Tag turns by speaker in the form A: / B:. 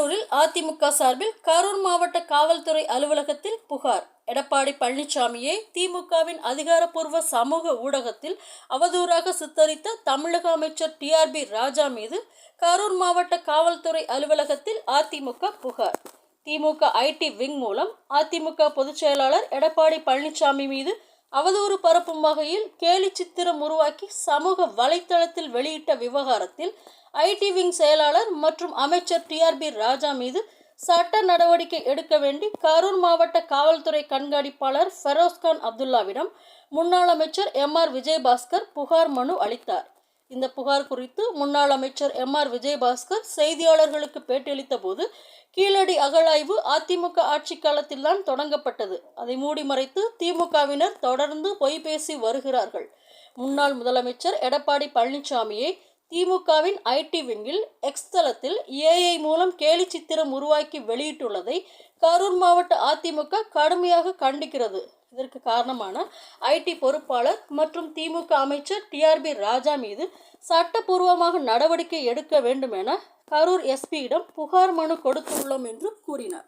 A: கரூரில் அதிமுக சார்பில் கரூர் மாவட்ட காவல்துறை அலுவலகத்தில் புகார். எடப்பாடி பழனிசாமியை திமுகவின் அதிகாரப்பூர்வ சமூக ஊடகத்தில் அவதூறாக சித்தரித்த தமிழக அமைச்சர் டிஆர்பி ராஜா மீது கரூர் மாவட்ட காவல்துறை அலுவலகத்தில் அதிமுக புகார். திமுக ஐடி விங் மூலம் அதிமுக பொதுச்செயலாளர் எடப்பாடி பழனிசாமி மீது அவதூறு பரப்பும் வகையில் கேலி சித்திரம் உருவாக்கி சமூக வலைத்தளத்தில் வெளியிட்ட விவகாரத்தில் ஐடி விங் செயலாளர் மற்றும் அமைச்சர் டிஆர்பி ராஜா மீது சட்ட நடவடிக்கை எடுக்க வேண்டி கரூர் மாவட்ட காவல்துறை கண்காணிப்பாளர் ஃபெரோஸ்கான் அப்துல்லாவிடம் முன்னாள் அமைச்சர் எம் ஆர் விஜயபாஸ்கர் புகார் மனு அளித்தார். இந்த புகார் குறித்து முன்னாள் அமைச்சர் எம் ஆர் விஜயபாஸ்கர் செய்தியாளர்களுக்கு பேட்டியளித்த போது கீழடி அகழாய்வு அதிமுக ஆட்சி காலத்தில்தான் தொடங்கப்பட்டது. அதை மூடி மறைத்து திமுகவினர் தொடர்ந்து பொய் பேசி வருகிறார்கள். முன்னாள் முதலமைச்சர் எடப்பாடி பழனிசாமியை திமுகவின் ஐடி விங்கில் எக்ஸ் தளத்தில் ஏஐ மூலம் கேலி சித்திரம் உருவாக்கி வெளியிட்டுள்ளதை கரூர் மாவட்ட அதிமுக கடுமையாக கண்டிக்கிறது. இதற்கு காரணமான ஐடி பொறுப்பாளர் மற்றும் திமுக அமைச்சர் டிஆர்பி ராஜா மீது சட்டப்பூர்வமாக நடவடிக்கை எடுக்க வேண்டும் என கரூர் எஸ்பியிடம் புகார் மனு கொடுத்துள்ளோம் என்று கூறினார்.